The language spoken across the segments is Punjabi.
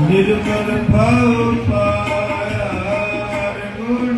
ਨਿਰਮਲ ਭਾਉ ਪਾਇਆ ਗੁਣ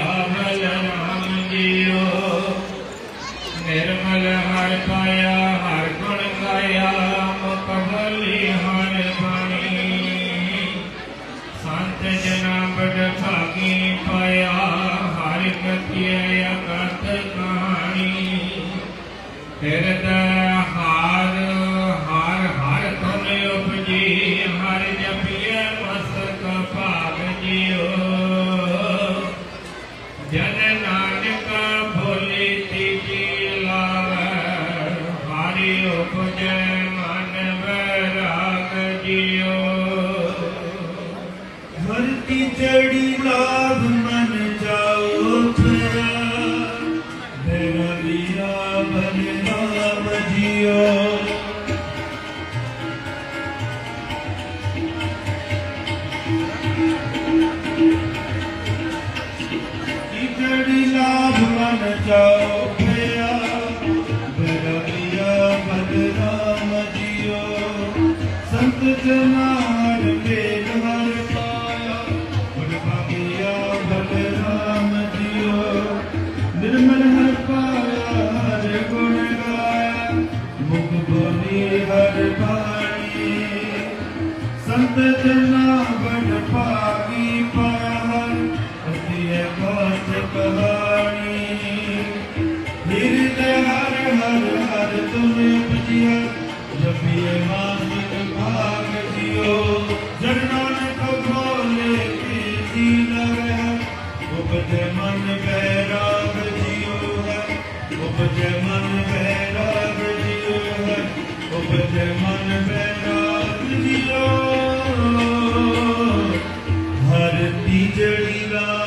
ਭਾਗੀਆ ਬਲ ਨਾਮ ਜੀਓ ਨਿਰਮਲ ਹਰ ਪਾਇਆ ਹਰ ਗੁਣ ਗਾਇਆ ਵਰਤੀ ਚੜੀ ਲਾਭ ਮਨ ਜਾਓ ਪਿਆ ਮੇਰਾ ਵੀਰਾ ਬਨ ਨਾਮ ਜਿਓ। ਇਤੜੀ ਲਾਭ ਮਨ ਜਾਓ ਪਿਆ ਮੇਰਾ ਵੀਰਾ ਬਨ ਨਾਮ ਜਿਓ। ਸੰਤ ਜਨਾਰ ਮੇਲ ਹਰ बदना बन पागी पावन हर हर हर तुम्हें जब भाग जियो जन्नत को मन बैराग जियो है वो मन बैराग जियो है मन बैराग जियो ਹਰ ਤੀਜੜੀ ਰਾ